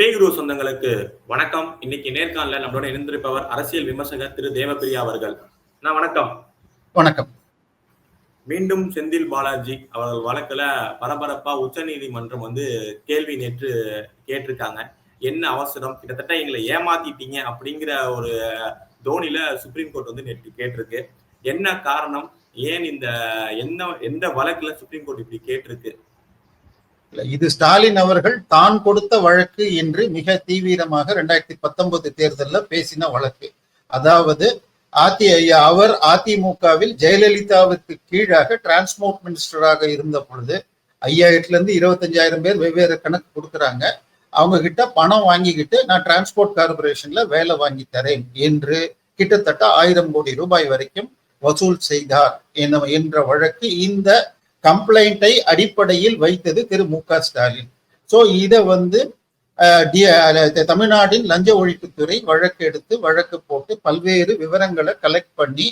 பேகுரு சொந்தங்களுக்கு வணக்கம். இன்னைக்கு நேர்காணல நம்மளோட இருந்திருப்பவர் அரசியல் விமர்சகர் திரு தேவப்பிரியா அவர்கள். நான் வணக்கம். வணக்கம். மீண்டும் செந்தில் பாலாஜி அவர்கள் வழக்குல பரபரப்பா உச்சநீதிமன்றம் வந்து கேள்வி நேற்று கேட்டிருக்காங்க. என்ன அவசரம்? கிட்டத்தட்ட எங்களை ஏமாத்திட்டீங்க அப்படிங்கிற ஒரு தோனில சுப்ரீம் கோர்ட் வந்து நேற்று கேட்டிருக்கு. என்ன காரணம்? ஏன் இந்த என்ன எந்த வழக்குல சுப்ரீம் கோர்ட் இப்படி கேட்டிருக்கு? இது ஸ்டாலின் அவர்கள் தான் கொடுத்த வழக்கு என்று மிக தீவிரமாக ரெண்டாயிரத்தி பத்தொன்பது தேர்தலில் பேசின வழக்கு. அதாவது அதி அவர் அதிமுகவில் ஜெயலலிதாவுக்கு கீழாக டிரான்ஸ்போர்ட் மினிஸ்டராக இருந்த பொழுது ஐயாயிரத்துல இருந்து இருபத்தஞ்சாயிரம் பேர் வெவ்வேறு கணக்கு கொடுக்குறாங்க. அவங்க கிட்ட பணம் வாங்கிக்கிட்டு நான் டிரான்ஸ்போர்ட் கார்பரேஷன்ல வேலை வாங்கி தரேன் என்று கிட்டத்தட்ட ஆயிரம் கோடி ரூபாய் வரைக்கும் வசூல் செய்தார் என்ற வழக்கு இந்த கம்ப்ளைண்டை அடிப்படையில் வைத்தது திரு மு க ஸ்டாலின். சோ இதை வந்து தமிழ்நாட்டின் லஞ்ச ஒழிப்புத்துறை வழக்கு எடுத்து வழக்கு போட்டு பல்வேறு விவரங்களை கலெக்ட் பண்ணி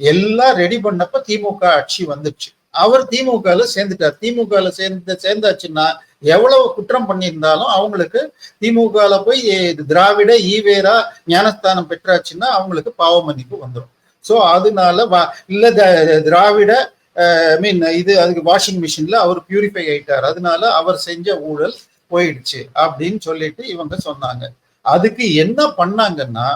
எல்லாம் ரெடி பண்ணப்ப திமுக ஆட்சி வந்துச்சு. அவர் திமுகல சேர்ந்துட்டார். திமுகல சேர்ந்து சேர்ந்தாச்சுன்னா எவ்வளவு குற்றம் பண்ணியிருந்தாலும் அவங்களுக்கு திமுகல போய் திராவிட ஈவேரா ஞானஸ்தானம் பெற்றாச்சுன்னா அவங்களுக்கு பாவ மன்னிப்பு வந்துடும் சோ அதனால இல்ல த- திராவிட மீன் இது அதுக்கு வாஷிங் மிஷின்ல அவர் பியூரிஃபை ஆயிட்டார். அதனால அவர் செஞ்ச ஊழல் போயிடுச்சு அப்படின்னு சொல்லிட்டு இவங்க சொன்னாங்க. அதுக்கு என்ன பண்ணாங்கன்னா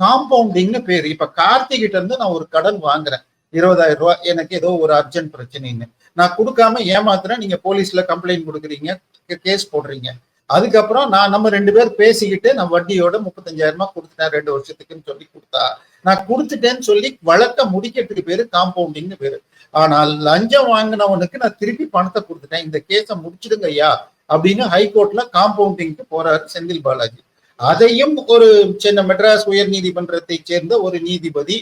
காம்பவுண்டிங்னு பேர். இப்ப கார்த்திகிட்ட இருந்து நான் ஒரு கடன் வாங்குறேன். இருபதாயிரம் ரூபாய் எனக்கு ஏதோ ஒரு அர்ஜென்ட் பிரச்சனைன்னு. நான் கொடுக்காம ஏமாத்துறேன் நீங்க போலீஸ்ல கம்ப்ளைண்ட் கொடுக்குறீங்க கேஸ் போடுறீங்க. அதுக்கப்புறம் நான் நம்ம ரெண்டு பேர் பேசிக்கிட்டு நான் வட்டியோட முப்பத்தஞ்சாயிரம் ரூபாய் கொடுத்துட்டேன் ரெண்டு வருஷத்துக்குன்னு சொல்லி கொடுத்தா. நான் கொடுத்துட்டேன்னு சொல்லி வழக்க முடிக்கிறதுக்கு பேரு காம்பவுண்டிங்னு பேரு. ஆனால் லஞ்சம் வாங்கினவனுக்கு நான் திருப்பி பணத்தை கொடுத்துட்டேன். இந்த கேஸை முடிச்சிடுங்க ஐயா அப்படின்னு ஹைகோர்ட்ல காம்பவுண்டிங்க்கு போறாரு செந்தில் பாலாஜி. அதையும் ஒரு சின்ன மெட்ராஸ் உயர் நீதிமன்றத்தை சேர்ந்த ஒரு நீதிபதி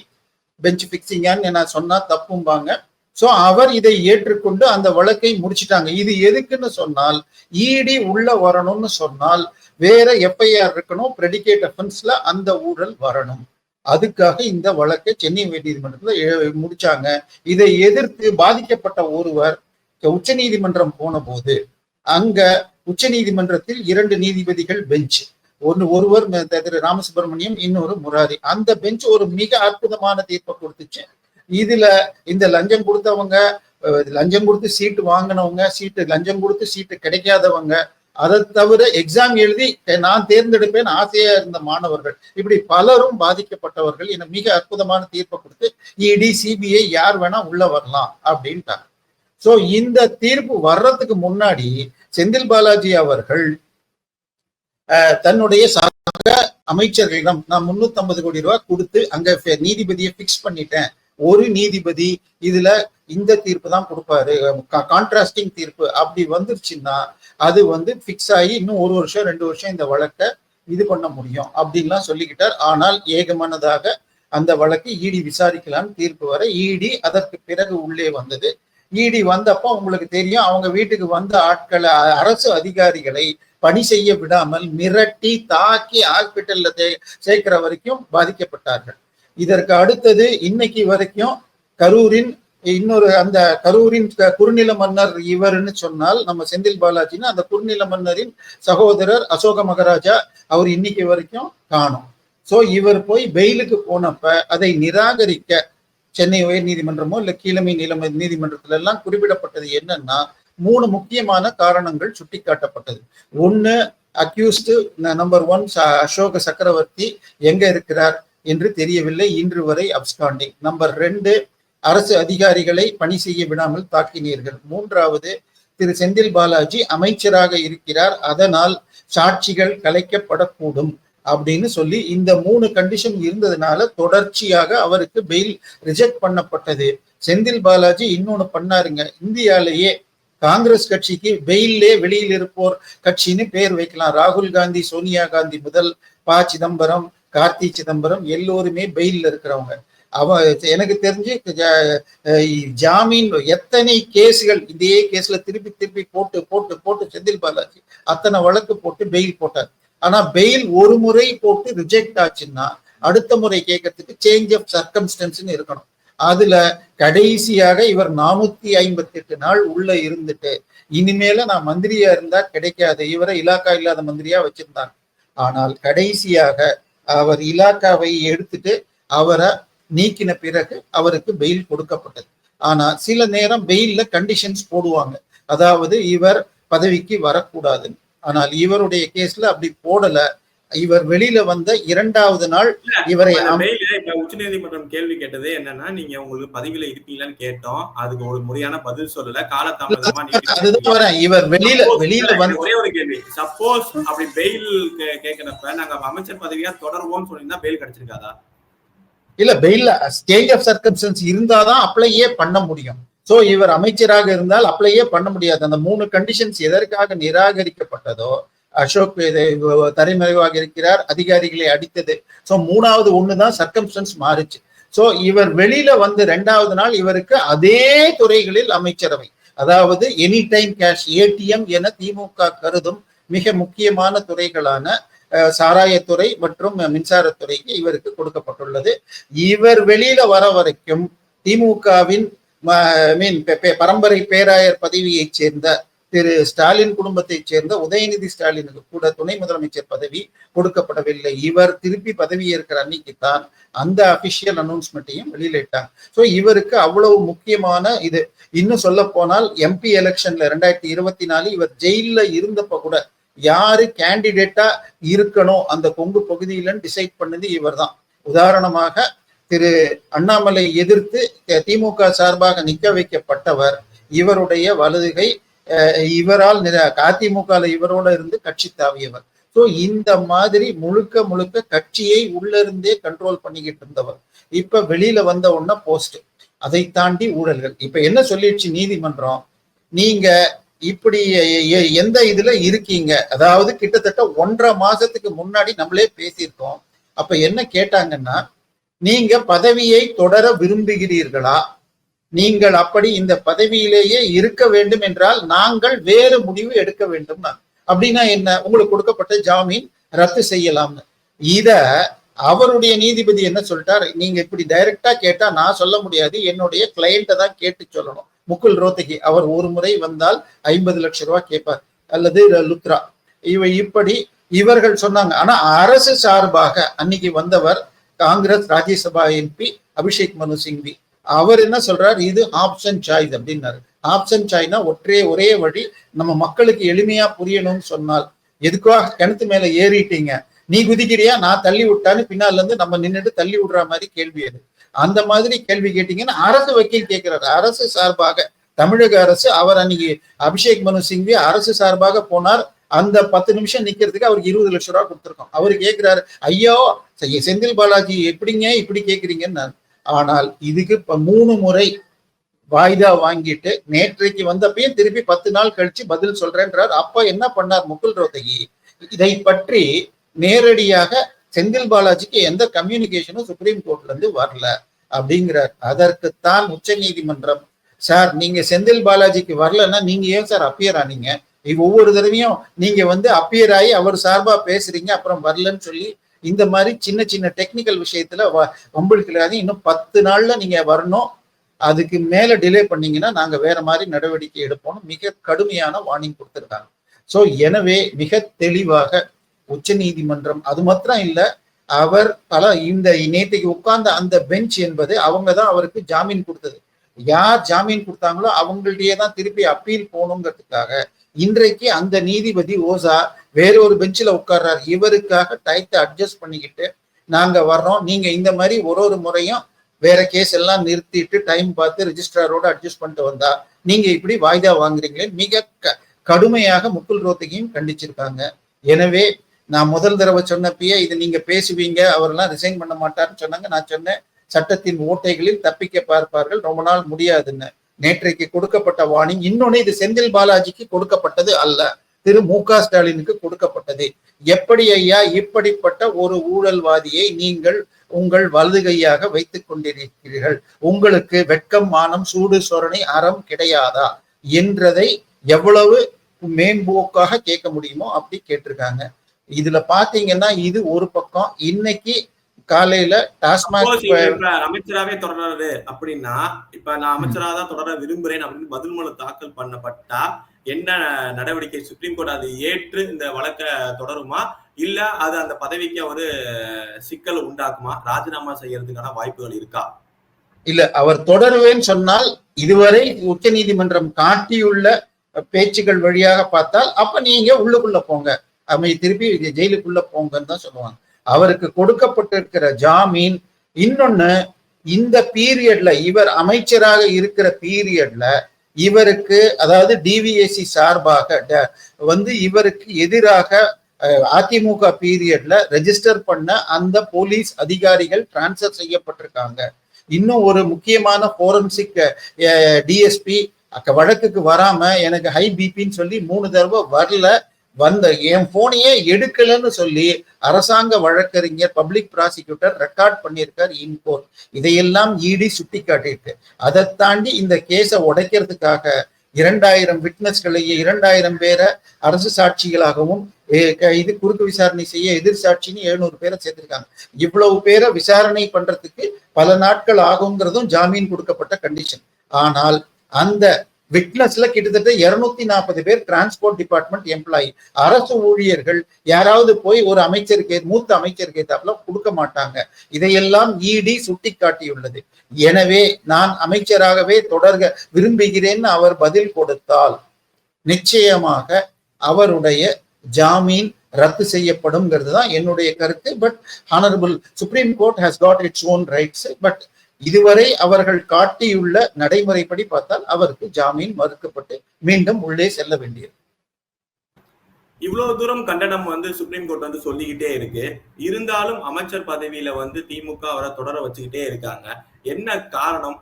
பெஞ்ச் பிக்சிங்கான்னு நான் சொன்னா தப்பும்பாங்க. சோ அவர் இதை ஏற்றுக்கொண்டு அந்த வழக்கை முடிச்சிட்டாங்க. இது எதுக்குன்னு சொன்னால் இடி உள்ள வரணும்னு சொன்னால் வேற எஃப்ஐஆர் இருக்கணும் பிரெடிகேட் அஃபென்ஸ்ல அந்த ஊழல் வரணும். அதுக்காக இந்த வழக்கை சென்னை உயர்நீதிமன்றத்தில் முடிச்சாங்க. இதை எதிர்த்து பாதிக்கப்பட்ட ஒருவர் உச்ச நீதிமன்றம் போன போது அங்க உச்ச நீதிமன்றத்தில் இரண்டு நீதிபதிகள் பெஞ்ச் ஒன்று ஒருவர் திரு ராமசுப்பிரமணியம் இன்னொரு முராரி. அந்த பெஞ்ச் ஒரு மிக அற்புதமான தீர்ப்பை கொடுத்துச்சு. இதுல இந்த லஞ்சம் கொடுத்தவங்க லஞ்சம் கொடுத்து சீட்டு வாங்கினவங்க சீட்டு லஞ்சம் கொடுத்து சீட்டு கிடைக்காதவங்க அதை தவிர எக்ஸாம் எழுதி நான் தேர்ந்தெடுப்பேன் ஆசையா இருந்த மாணவர்கள். இப்படி பலரும் பாதிக்கப்பட்டவர்கள். என மிக அற்புதமான தீர்ப்பை கொடுத்து இடி சிபிஐ யார் வேணா உள்ள வரலாம் அப்படின்ட்டாங்க. சோ இந்த தீர்ப்பு வர்றதுக்கு முன்னாடி செந்தில் பாலாஜி அவர்கள் தன்னுடைய சக அமைச்சர்களிடம் நான் 350 கோடி ரூபாய் கொடுத்து அங்க நீதிபதியை பிக்ஸ் பண்ணிட்டேன். ஒரு நீதிபதி இதுல இந்த தீர்ப்பு தான் கொடுப்பாரு கான்ட்ராஸ்டிங் தீர்ப்பு அப்படி வந்துருச்சுன்னா அது வந்து ஃபிக்ஸ் ஆகி இன்னும் ஒரு வருஷம் ரெண்டு வருஷம் இந்த வழக்கை இது பண்ண முடியும் அப்படின்லாம் சொல்லிக்கிட்டார். ஆனால் ஏகமானதாக அந்த வழக்கு இடி விசாரிக்கலாம்னு தீர்ப்பு வர இடி அதற்கு பிறகு உள்ளே வந்தது. இடி வந்தப்போ உங்களுக்கு தெரியும் அவங்க வீட்டுக்கு வந்த ஆட்களை அரசு அதிகாரிகளை பணி செய்ய விடாமல் மிரட்டி தாக்கி ஹாஸ்பிட்டல்ல சேர்க்கிற வரைக்கும் பாதிக்கப்பட்டார்கள். இதற்கு அடுத்தது இன்னைக்கு வரைக்கும் கரூரின் இன்னொரு அந்த கரூரின் குறுநில மன்னர் இவர்னு சொன்னால் நம்ம செந்தில் பாலாஜின்னு அந்த குறுநில மன்னரின் சகோதரர் அசோக மகாராஜா அவர் இன்னைக்கு வரைக்கும் காணும். சோ இவர் போய் பெயிலுக்கு போனப்ப அதை நிராகரிக்க சென்னை உயர் நீதிமன்றமோ இல்லை கீழமை நில நீதிமன்றத்துல எல்லாம் குறிப்பிடப்பட்டது என்னன்னா மூணு முக்கியமான காரணங்கள் சுட்டிக்காட்டப்பட்டது. ஒன்னு அக்யூஸ்டு நம்பர் ஒன் அசோக சக்கரவர்த்தி எங்க இருக்கிறார்? என்று தெரியவில்லை. இன்று வரை அப்ஸ்காண்டிங் நம்பர் ரெண்டு அரசு அதிகாரிகளை பணி செய்ய விடாமல் தாக்கினீர்கள். மூன்றாவது திரு செந்தில் பாலாஜி அமைச்சராக இருக்கிறார். அதனால் சாட்சிகள் கலைக்கப்படக்கூடும் அப்படின்னு சொல்லி இந்த மூணு கண்டிஷன் இருந்ததுனால தொடர்ச்சியாக அவருக்கு பெயில் ரிஜெக்ட் பண்ணப்பட்டது. செந்தில் பாலாஜி இன்னொன்னு பண்ணாருங்க. இந்தியாலேயே காங்கிரஸ் கட்சிக்கு பெயிலே வெளியில் இருப்போர் கட்சின்னு பேர் வைக்கலாம். ராகுல் காந்தி சோனியா காந்தி முதல் ப சிதம்பரம் கார்த்தி சிதம்பரம் எல்லோருமே பெயிலில் இருக்கிறவங்க. அவ எனக்கு தெரிஞ்சு ஜ- ஜாமீன் எத்தனை கேஸுகள் இதே கேஸ்ல திருப்பி திருப்பி போட்டு போட்டு போட்டு செந்தில் பாலாஜி அத்தனை வழக்கு போட்டு பெயில் போட்டார். ஆனா பெயில் ஒரு முறை போட்டு ரிஜெக்ட் ஆச்சுன்னா அடுத்த முறை கேட்கறதுக்கு சேஞ்ச் ஆஃப் சர்க்கம்ஸ்டன்ஸ்னு இருக்கணும். அதுல கடைசியாக இவர் நானூத்தி ஐம்பத்தி எட்டு நாள் உள்ள இருந்துட்டு இனிமேல நான் மந்திரியா இருந்தா கிடைக்காது. இவரை இலாக்கா இல்லாத மந்திரியா வச்சிருந்தாங்க. ஆனால் கடைசியாக அவர் இலாக்காவை எடுத்துட்டு அவரை நீக்கின பிறகு அவருக்கு பெயில் கொடுக்கப்பட்டது. ஆனா சில நேரம் பெயில்ல கண்டிஷன்ஸ் போடுவாங்க. அதாவது இவர் பதவிக்கு வரக்கூடாதுன்னு. ஆனால் இவருடைய கேஸ்ல அப்படி போடல. இவர் வெளியில வந்த இரண்டாவது நாள் இவரை இப்ப உச்சநீதிமன்றம் கேள்வி கேட்டது என்னன்னா நீங்க உங்களுக்கு பதவியில இருப்பீங்களான்னு கேட்டோம். அதுக்கு ஒரு முறையான பதில் சொல்லல. காலதாமதமா இவர் வெளியில வெளியில வந்து ஒரே ஒரு கேள்வி. சப்போஸ் அப்படி பெயில் கேட்கிறப்ப நாங்க அமைச்சர் பதவியா தொடர்வோம்னு சொன்னீங்கன்னா பெயில் கிடைச்சிருக்காதா? இல்ல பெயில்ல ஸ்டேஜ் ஆஃப் சர்க்கம்ஸ்டன்ஸ் இருந்தாதான் அப்ளையே பண்ண முடியும். சோ இவர் அமைச்சராக இருந்தால் அப்ளையே பண்ண முடியாது. அந்த மூணு கண்டிஷன்ஸ் எதற்காக நிராகரிக்கப்பட்டதோ அசோக் இது தலைமறைவாக இருக்கிறார் அதிகாரிகளை அடித்தது. ஸோ மூணாவது ஒண்ணுதான் சர்க்கம்ஸ்டன்ஸ் மாறுச்சு. ஸோ இவர் வெளியில வந்து ரெண்டாவது நாள் இவருக்கு அதே துறைகளில் அமைச்சரவை. அதாவது எனி டைம் கேஷ் ஏடிஎம் என திமுக கருதும் மிக முக்கியமான துறைகளான அஹ், சாராயத்துறை மற்றும் மின்சாரத்துறைக்கு இவருக்கு கொடுக்கப்பட்டுள்ளது. இவர் வெளியில வர வரைக்கும் திமுகவின் மீன் பரம்பரை பேராயர் பதவியைச் சேர்ந்த திரு ஸ்டாலின் குடும்பத்தைச் சேர்ந்த உதயநிதி ஸ்டாலினுக்கு கூட துணை முதலமைச்சர் பதவி கொடுக்கப்படவில்லை. இவர் திருப்பி பதவி ஏற்கிற அன்னைக்கு தான் அந்த அபிஷியல் அனௌன்ஸ்மெண்ட்டையும் வெளியிட்டாங்க ஸோ இவருக்கு அவ்வளவு முக்கியமான இது. இன்னும் சொல்ல போனால் எம்பி எலெக்ஷன்ல ரெண்டாயிரத்தி இருபத்தி நாலு இவர் ஜெயிலில் இருந்தப்ப கூட யாரு கேண்டிடேட்டா இருக்கணும்? அந்த கொங்கு பகுதியிலன்னு டிசைட் பண்ணது இவர்தான். உதாரணமாக திரு அண்ணாமலை எதிர்த்து திமுக சார்பாக நிக்க வைக்கப்பட்டவர் இவருடைய வலதுகை இவரால் அதிமுக இவரோட இருந்து கட்சி தாவியவர். ஸோ இந்த மாதிரி முழுக்க முழுக்க கட்சியை உள்ள இருந்தே கண்ட்ரோல் பண்ணிக்கிட்டு இருந்தவர். இப்ப வெளியில வந்த உடனே போஸ்ட் அதை தாண்டி ஊழல்கள். இப்ப என்ன சொல்லிடுச்சு நீதிமன்றம்? நீங்க இப்படி எ- எந்த இதுல இருக்கீங்க? அதாவது கிட்டத்தட்ட ஒன்றரை மாசத்துக்கு முன்னாடி நம்மளே பேசியிருக்கோம். அப்ப என்ன கேட்டாங்கன்னா நீங்க பதவியை தொடர விரும்புகிறீர்களா? நீங்கள் அப்படி இந்த பதவியிலேயே இருக்க வேண்டும் என்றால் நாங்கள் வேறு முடிவு எடுக்க வேண்டும். அப்படின்னா என்ன? உங்களுக்கு கொடுக்கப்பட்ட ஜாமீன் ரத்து செய்யலாம்னு. இத அவருடைய நீதிபதி என்ன சொல்லிட்டார்? நீங்க இப்படி டைரக்டா கேட்டா நான் சொல்ல முடியாது. என்னுடைய கிளையண்ட்டை தான் கேட்டு சொல்லணும். முகுல் ரோத்தகி அவர் ஒரு முறை வந்தால் ஐம்பது லட்சம் ரூபாய் கேட்பார். அல்லது லுத்ரா இவ இப்படி இவர்கள் சொன்னாங்க. ஆனா அரசு சார்பாக அன்னைக்கு வந்தவர் காங்கிரஸ் ராஜ்யசபா எம்பி அபிஷேக் மனு சிங்வி. அவர் என்ன சொல்றார்? இது ஆப்ஷன் சாய்ஸ் அப்படின்னாரு. ஆப்ஷன் சாய்னா ஒற்றே ஒரே வழி நம்ம மக்களுக்கு எளிமையா புரியணும்னு சொன்னால். எதுக்காக கிணத்து மேல ஏறிட்டீங்க? நீ குதிக்கிறியா? நான் தள்ளி விட்டான்னு பின்னால இருந்து நம்ம நின்னுட்டு தள்ளி விடுற மாதிரி கேள்வி அது. அந்த மாதிரி கேள்வி கேட்டீங்கன்னா அரசு வக்கீல் கேட்கிறாரு அரசு சார்பாக தமிழக அரசு அவர் அன்னைக்கு அபிஷேக் மனு சிங்வி அரசு சார்பாக போனார். அந்த பத்து நிமிஷம் நிக்கிறதுக்கு அவருக்கு இருபது லட்சம் ரூபா கொடுத்துருக்கோம். அவர் கேட்கிறாரு ஐயோ செந்தில் பாலாஜி எப்படிங்க இப்படி கேக்குறீங்கன்னு? ஆனால் இதுக்கு இப்ப மூணு முறை வாய்தா வாங்கிட்டு நேற்றைக்கு வந்தப்பையும் திருப்பி பத்து நாள் கழிச்சு பதில் சொல்றேன்றார். அப்ப என்ன பண்ணார் முகுல் ரோத்தகி? இதை பற்றி நேரடியாக செந்தில் பாலாஜிக்கு எந்த கம்யூனிகேஷனும் சுப்ரீம் கோர்ட்ல இருந்து வரல அப்படிங்கிறார். அதற்குத்தான் உச்ச நீதிமன்றம் சார் நீங்க செந்தில் பாலாஜிக்கு வரலன்னா நீங்க ஏன் சார் அப்பியர் ஆனீங்க ஒவ்வொரு தடவையும் நீங்க வந்து அப்பியர் ஆகி அவர் சார்பா பேசுறீங்க அப்புறம் வரலன்னு சொல்லி இந்த மாதிரி சின்ன சின்ன டெக்னிக்கல் விஷயத்துல வ- வம்பிழுக்கிறாங்க இன்னும் பத்து நாள்ல நீங்க வரணும். அதுக்கு மேல டிலே பண்ணீங்கன்னா நாங்க வேற மாதிரி நடவடிக்கை எடுப்போம் மிக கடுமையான வார்னிங் கொடுத்துருக்காங்க. சோ எனவே மிக தெளிவாக உச்ச நீதிமன்றம் அது மாத்திரம் இல்ல அவர் பல இந்த நேற்றைக்கு உட்கார்ந்த அந்த பெஞ்ச் என்பது அவங்க தான் அவருக்கு ஜாமீன் கொடுத்தது. யார் ஜாமீன் கொடுத்தாங்களோ அவங்கள்ட்டயே தான் திருப்பி அப்பீல் போகணுங்கிறதுக்காக இன்றைக்கு அந்த நீதிபதி ஓசா வேற ஒரு பெஞ்சில் உட்கார்றாரு. இவருக்காக டயத்தை அட்ஜஸ்ட் பண்ணிக்கிட்டு நாங்க வர்றோம். நீங்க இந்த மாதிரி ஒரு ஒரு முறையும் வேற கேஸ் எல்லாம் நிறுத்திட்டு டைம் பார்த்து ரிஜிஸ்ட்ராரோட அட்ஜஸ்ட் பண்ணிட்டு வந்தா நீங்க இப்படி வாய்தா வாங்குறீங்களே? மிக க- கடுமையாக முக்குல் ரோத்தகையும் கண்டிச்சிருக்காங்க. எனவே நான் முதல் தடவை சொன்னப்பயே இது நீங்க பேசுவீங்க. அவரெல்லாம் ரிசைன் பண்ண மாட்டாருன்னு சொன்னாங்க. நான் சொன்னேன் சட்டத்தின் ஓட்டைகளில் தப்பிக்க பார்ப்பார்கள். ரொம்ப நாள் முடியாதுன்னு. நேற்றைக்கு கொடுக்கப்பட்ட வார்னிங் இன்னொன்னு இது செந்தில் பாலாஜிக்கு கொடுக்கப்பட்டது அல்ல. திரு மு க ஸ்டாலினுக்கு கொடுக்கப்பட்டது. எப்படி ஐயா இப்படிப்பட்ட ஒரு ஊழல்வாதியை நீங்கள் உங்கள் வலது கையாக வைத்துக் கொண்டிருக்கிறீர்கள்? உங்களுக்கு வெட்கம் மானம் சூடு சொரணை அறம் கிடையாதா? என்றதை எவ்வளவு மேம்போக்காக கேட்க முடியுமோ அப்படி கேட்டிருக்காங்க. இதுல பாத்தீங்கன்னா இது ஒரு பக்கம். இன்னைக்கு காலையில டாஸ்மாக் அமைச்சராவே தொடர்றாரு அப்படின்னா இப்ப நான் அமைச்சரா தான் தொடர விரும்புறேன் அப்படின்னு பதில் மனு தாக்கல் பண்ணப்பட்டா என்ன நடவடிக்கை? சுப்ரீம் கோர்ட் அது ஏற்று இந்த வழக்கை தொடருமா? இல்ல அது அந்த பதவிக்கு அவரு சிக்கல் உண்டாக்குமா? ராஜினாமா செய்யறதுக்கான வாய்ப்புகள் இருக்கா? இல்ல அவர் தொடருவேன்னு சொன்னால் இதுவரை உச்ச நீதிமன்றம் காட்டியுள்ள பேச்சுகள் வழியாக பார்த்தால் அப்ப நீங்க உள்ளுக்குள்ள போங்க. அமை திருப்பி ஜெயிலுக்குள்ள போங்கன்னு தான் சொல்லுவாங்க. அவருக்கு கொடுக்கப்பட்டிருக்கிற ஜாமீன் இன்னொன்னு இந்த பீரியட்ல இவர் அமைச்சராக இருக்கிற பீரியட்ல இவருக்கு அதாவது டிவிஎஸ்சி சார்பாக ட- வந்து இவருக்கு எதிராக அதிமுக பீரியட்ல ரெஜிஸ்டர் பண்ண அந்த போலீஸ் அதிகாரிகள் டிரான்ஸ்ஃபர் செய்யப்பட்டிருக்காங்க. இன்னும் ஒரு முக்கியமான போரன்சிக் டிஎஸ்பி வழக்குக்கு வராம எனக்கு ஹை பிபின்னு சொல்லி மூணு தடவை வரல. வந்த என் போனையே எடுக்கலன்னு சொல்லி அரசாங்க வழக்கறிஞர் பப்ளிக் ப்ராசிக்யூட்டர் ரெக்கார்ட் பண்ணியிருக்கார் இன்கோர்ட் இதையெல்லாம் இடி சுட்டி காட்டியிருக்கு அதை தாண்டி இந்த கேஸை உடைக்கிறதுக்காக இரண்டாயிரம் விட்னஸ்களையே இரண்டாயிரம் பேரை அரசு சாட்சிகளாகவும் க- இது குறுக்கு விசாரணை செய்ய எதிர் சாட்சின்னு எழுநூறு பேரை சேர்த்திருக்காங்க. இவ்வளவு பேரை விசாரணை பண்றதுக்கு பல நாட்கள் ஆகுங்கிறதும் ஜாமீன் கொடுக்கப்பட்ட கண்டிஷன் ஆனால் அந்த விட்னஸ்ல கிட்டத்தட்ட இருநூத்தி நாற்பது பேர் டிரான்ஸ்போர்ட் டிபார்ட்மெண்ட் எம்ப்ளாயி அரசு ஊழியர்கள் யாராவது போய் ஒரு அமைச்சருக்கு மூத்த அமைச்சருக்கு ஏத்தாப்புல கொடுக்க மாட்டாங்க. இதையெல்லாம் இடி சுட்டி காட்டியுள்ளது எனவே நான் அமைச்சராகவே தொடர்க விரும்புகிறேன்னு அவர் பதில் கொடுத்தால் நிச்சயமாக அவருடைய ஜாமீன் ரத்து செய்யப்படும்ங்கிறது தான் என்னுடைய கருத்து. But honourable supreme court has got its own rights but இதுவரை அவர்கள் காட்டியுள்ள நடைமுறைப்படி பார்த்தால் அவருக்கு ஜாமீன் மறுக்கப்பட்டு மீண்டும் உள்ளே செல்ல வேண்டியது. இவ்வளவு தூரம் கண்டனம் வந்து சுப்ரீம் கோர்ட் வந்து சொல்லிக்கிட்டே இருக்கு. இருந்தாலும் அமைச்சர் பதவியில வந்து திமுக அவரை தொடர வச்சுக்கிட்டே இருக்காங்க. என்ன காரணம்?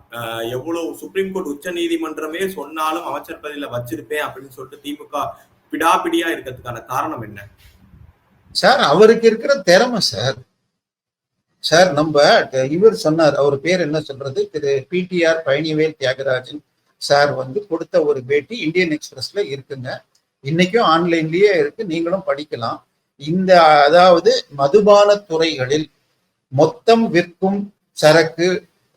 எவ்வளவு சுப்ரீம் கோர்ட் உச்ச நீதிமன்றமே சொன்னாலும் அமைச்சர் பதவியில வச்சிருப்பேன் அப்படின்னு சொல்லிட்டு திமுக பிடாபிடியா இருக்கிறதுக்கான காரணம் என்ன? சார் அவருக்கு இருக்கிற திறமை சார் சார் நம்ம இவர் சொன்னார் அவர் பேர் என்ன சொல்றது? திரு பிடிஆர் பழனிவேல் தியாகராஜன் சார் வந்து கொடுத்த ஒரு பேட்டி இந்தியன் எக்ஸ்பிரஸ்ல இருக்குங்க. இன்னைக்கும் ஆன்லைன்லயே இருக்கு நீங்களும் படிக்கலாம். இந்த அதாவது மதுபான துறைகளில் மொத்தம் விற்கும் சரக்கு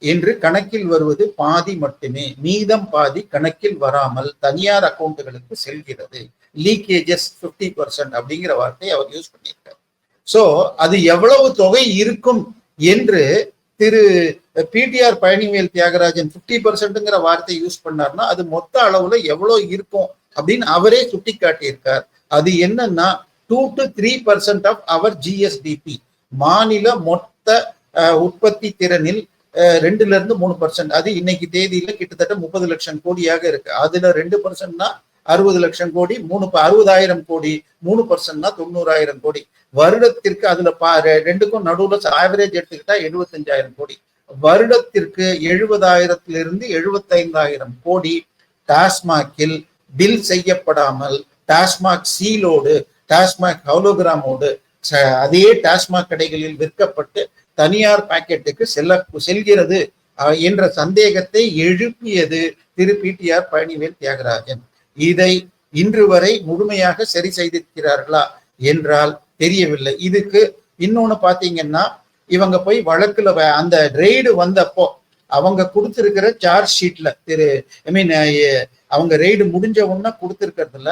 என்று கணக்கில் வருவது பாதி மட்டுமே. மீதம் பாதி கணக்கில் வராமல் தனியார் அக்கௌண்ட்டுகளுக்கு செல்கிறது. லீக்கேஜஸ் 50% பர்சன்ட் அப்படிங்கிற வார்த்தையை அவர் யூஸ் பண்ணியிருக்கார். சோ அது எவ்வளவு தொகை இருக்கும் என்று திரு பிடிஆர் பழனிவேல் தியாகராஜன் 50% பர்சன்ட்ங்கிற வார்த்தையை யூஸ் பண்ணார்னா அது மொத்த அளவுல எவ்வளவு இருக்கும் அப்படின்னு அவரே சுட்டி காட்டியிருக்கார் அது என்னன்னா two to three percent of our GSDP மாநில மொத்த உற்பத்தி திறனில் அஹ், ரெண்டுல இருந்து மூணு பர்சன்ட் அது இன்னைக்கு தேதியில கிட்டத்தட்ட முப்பது லட்சம் கோடியாக இருக்கு. அதுல ரெண்டு பர்சன்ட்னா அறுபது லட்சம் கோடி மூணு ப- அறுபதாயிரம் கோடி மூணு பர்சன்ட்னா தொண்ணூறாயிரம் கோடி. வருடத்திற்கு அதுல பா ரெண்டுக்கும் நடுவுல ஆவரேஜ் எடுத்துக்கிட்டா எழுபத்தஞ்சாயிரம் கோடி. வருடத்திற்கு எழுபதாயிரத்திலிருந்து எழுபத்தைந்தாயிரம் கோடி டாஸ்மாகில் பில் செய்யப்படாமல் டாஸ்மாக் சீலோடு டாஸ்மாக் ஹவுலோகிராமோடு அதே டாஸ்மாக் கடைகளில் விற்கப்பட்டு தனியார் பாக்கெட்டுக்கு செல்ல செல்கிறது என்ற சந்தேகத்தை எழுப்பியது திரு பிடிஆர் பழனிவேல் தியாகராஜன். இதை இன்று வரை முழுமையாக சரி செய்திருக்கிறார்களா என்றால் தெரியவில்லை. இதுக்கு இன்னொன்னு பாத்தீங்கன்னா இவங்க போய் வழக்குல வ- அந்த ரெய்டு வந்தப்போ அவங்க கொடுத்திருக்கிற சார்ஜ் ஷீட்ல திரு ஐ மீன் அவங்க ரெய்டு முடிஞ்ச உடனே கொடுத்திருக்கிறதுல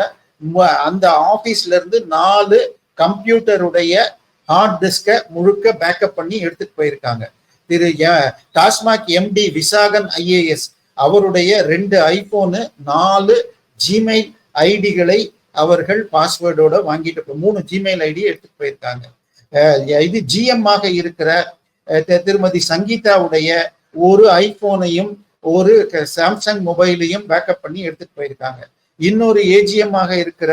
அந்த ஆபீஸ்ல இருந்து நாலு கம்ப்யூட்டருடைய ஹார்ட் டிஸ்கை முழுக்க பேக்கப் பண்ணி எடுத்துட்டு போயிருக்காங்க. திரு டாஸ்மாக் எம்டி விசாகன் ஐஏஎஸ் அவருடைய ரெண்டு ஐபோனு நாலு ஜிமெயில் ஐடிகளை அவர்கள் பாஸ்வேர்டோட வாங்கிட்டு மூணு ஜிமெயில் ஐடி எடுத்துட்டு போயிருக்காங்க. இது ஜிஎம் ஆக இருக்கிற திருமதி சங்கீதாவுடைய ஒரு ஐபோனையும் ஒரு சாம்சங் மொபைலையும் பேக்கப் பண்ணி எடுத்துட்டு போயிருக்காங்க. இன்னொரு ஏஜிஎம் ஆக இருக்கிற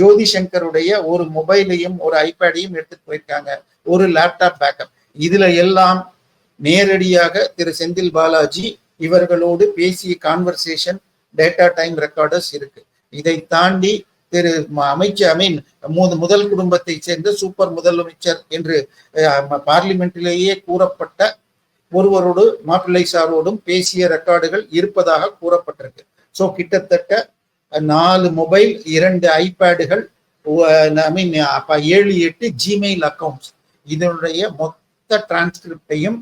ஜோதி சங்கருடைய ஒரு மொபைலையும் ஒரு ஐபேடையும் எடுத்துட்டு போயிருக்காங்க. ஒரு லேப்டாப் பேக்கப் இதுல எல்லாம் நேரடியாக திரு செந்தில் பாலாஜி இவர்களோடு பேசிய கான்வர்சேஷன் டேட்டா டைம் ரெக்கார்டர்ஸ் இருக்கு. இதை தாண்டி திரு அமைச்சர் ஐ மீன் முதல் குடும்பத்தை சேர்ந்த சூப்பர் முதலமைச்சர் என்று அஹ், பார்லிமெண்டிலேயே கூறப்பட்ட ஒருவரோடு மாப்பிள்ளை சாரோடும் பேசிய ரெக்கார்டுகள் இருப்பதாக கூறப்பட்டிருக்கு. ஸோ கிட்டத்தட்ட நாலு மொபைல் இரண்டு ஐபேடுகள் ஐ மீன் ஏழு எட்டு ஜிமெயில் அக்கவுண்ட்ஸ் இதனுடைய மொத்த டிரான்ஸ்கிரிப்டையும்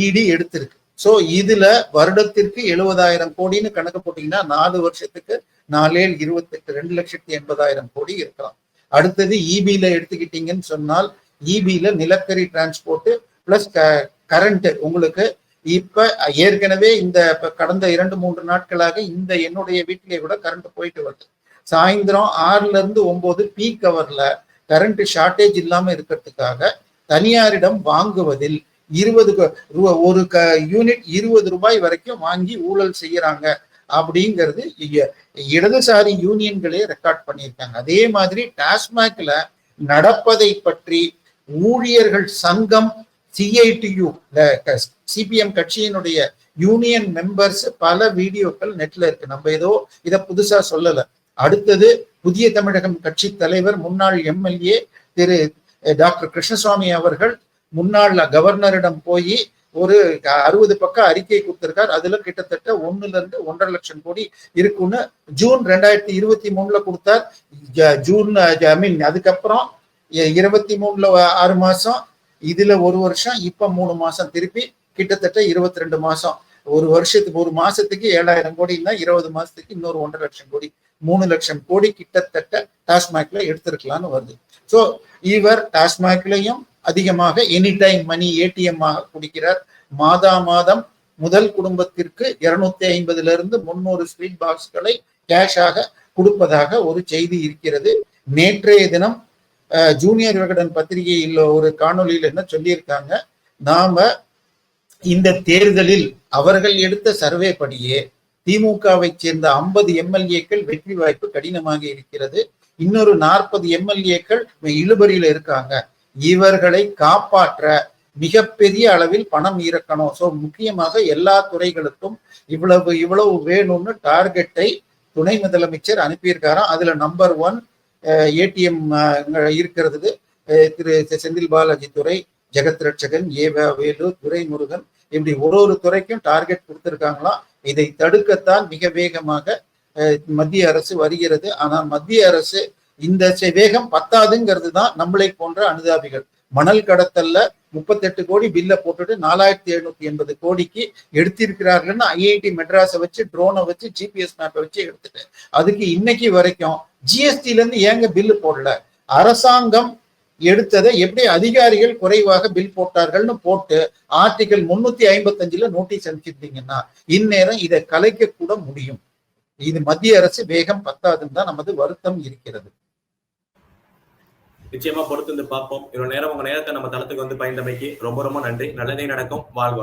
இடி எடுத்திருக்கு. சோ இதுல வருடத்திற்கு எழுபதாயிரம் கோடின்னு கணக்கு போட்டீங்கன்னா நாலு வருஷத்துக்கு நாலேல் இருபத்தெட்டு ரெண்டு லட்சத்தி எண்பதாயிரம் கோடி இருக்கலாம். அடுத்தது இபில எடுத்துக்கிட்டீங்கன்னு சொன்னால் இபில நிலக்கரி டிரான்ஸ்போர்ட் பிளஸ் கரண்ட் உங்களுக்கு இப்ப ஏற்கனவே இந்த கடந்த இரண்டு மூன்று நாட்களாக இந்த என்னுடைய வீட்டிலே கூட கரண்ட் போயிட்டு வருது. சாயந்தரம் ஆறுல இருந்து ஒன்பது பீக் கவர்ல கரண்ட் ஷார்டேஜ் இல்லாம இருக்கிறதுக்காக தனியாரிடம் வாங்குவதில் இருபது ஒரு க யூனிட் இருபது ரூபாய் வரைக்கும் வாங்கி ஊழல் செய்யறாங்க அப்படிங்கிறது இடதுசாரி யூனியன்களே ரெக்கார்ட் பண்ணியிருக்காங்க. அதே மாதிரி டாஸ்மாக்ல நடப்பதை பற்றி ஊழியர்கள் சங்கம் சிஐடியு சிபிஎம் கட்சியினுடைய யூனியன் மெம்பர்ஸ் பல வீடியோக்கள் நெட்ல இருக்கு. நம்ம ஏதோ இதை புதுசா சொல்லல. அடுத்தது புதிய தமிழகம் கட்சி தலைவர் முன்னாள் எம்எல்ஏ திரு டாக்டர் கிருஷ்ணசுவாமி அவர்கள் முன்னாள் கவர்னரிடம் போய் ஒரு அறுபது பக்கம் அறிக்கை கொடுத்திருக்கார். அதுல கிட்டத்தட்ட ஒண்ணுல இருந்து ஒன்றரை லட்சம் கோடி இருக்குன்னு ஜூன் ரெண்டாயிரத்தி இருபத்தி மூணுல கொடுத்தார். ஜ- ஜூன் ஐ மீன் அதுக்கப்புறம் இருபத்தி மூணுல ஆறு மாசம் இதுல ஒரு வருஷம் இப்ப மூணு மாசம். திருப்பி கிட்டத்தட்ட இருபத்தி ரெண்டு மாசம். ஒரு வருஷத்துக்கு ஒரு மாசத்துக்கு ஏழாயிரம் கோடின்னா இருபது மாசத்துக்கு இன்னொரு ஒன்றரை லட்சம் கோடி மூணு லட்சம் கோடி கிட்டத்தட்ட டாஸ்மாக்ல எடுத்திருக்கலாம்னு வருது. சோ இவர் டாஸ்மாக்லையும் அதிகமாக எனி டைம் மணி ஏடிஎம் ஆக குடிக்கிறார். மாதா மாதம் முதல் குடும்பத்திற்கு இருநூத்தி ஐம்பதுல இருந்து முன்னூறு ஸ்வீட் பாக்ஸ்களை கேஷாக கொடுப்பதாக ஒரு செய்தி இருக்கிறது. நேற்றைய தினம் ஜூனியர் விகடன் பத்திரிகையில் ஒரு காணொளியில் என்ன சொல்லியிருக்காங்க? நாம இந்த தேர்தலில் அவர்கள் எடுத்த சர்வே படியே திமுகவை சேர்ந்த ஐம்பது எம்எல்ஏக்கள் வெற்றி வாய்ப்பு கடினமாக இருக்கிறது. இன்னொரு நாற்பது எம்எல்ஏக்கள் இழுபறியில இருக்காங்க. இவர்களை காப்பாற்ற மிகப்பெரிய அளவில் பணம் இறக்கணும். ஸோ முக்கியமாக எல்லா துறைகளுக்கும் இவ்வளவு இவ்வளவு வேணும்னு டார்கெட்டை துணை முதலமைச்சர் அனுப்பியிருக்காராம் அதுல நம்பர் ஒன் ஏடிஎம் இருக்கிறது. திரு செந்தில் பாலாஜி துறை ஜெகத் ரட்சகன் ஏவா வேலு துரைமுருகன் இப்படி ஒரு ஒரு துறைக்கும் டார்கெட் கொடுத்துருக்காங்களாம் இதை தடுக்கத்தான் மிக வேகமாக மத்திய அரசு வருகிறது. ஆனால் மத்திய அரசு இந்த செ- வேகம் பத்தாதுங்கிறது தான் நம்மளை போன்ற அனுதாபிகள். மணல் கடத்தல்ல முப்பத்தெட்டு கோடி பில்ல போட்டுட்டு நாலாயிரத்தி எழுநூத்தி எண்பது கோடிக்கு எடுத்திருக்கிறார்கள்னு ஐஐடி மெட்ராஸை வச்சு ட்ரோனை வச்சு ஜிபிஎஸ் மேப்பை வச்சு எடுத்துட்டு அதுக்கு இன்னைக்கு வரைக்கும் ஜிஎஸ்டில இருந்து ஏங்க பில்லு போடல? அரசாங்கம் எடுத்ததை எப்படி அதிகாரிகள் குறைவாக பில் போட்டார்கள்னு போட்டு ஆர்டிகல் முன்னூத்தி ஐம்பத்தஞ்சுல நோட்டீஸ் அனுப்பிச்சிருந்தீங்கன்னா இந்நேரம் இதை கலைக்க கூட முடியும். இது மத்திய அரசு வேகம் பத்தாதுன்னு தான் நமது வருத்தம் இருக்கிறது. நிச்சயமா பொறுத்து வந்து பார்ப்போம். இவ்வளவு நேரம் உங்க நேரத்தை நம்ம தளத்துக்கு வந்து பயந்தமைக்கு ரொம்ப ரொம்ப நன்றி. நல்லதே நடக்கும். வாழ்க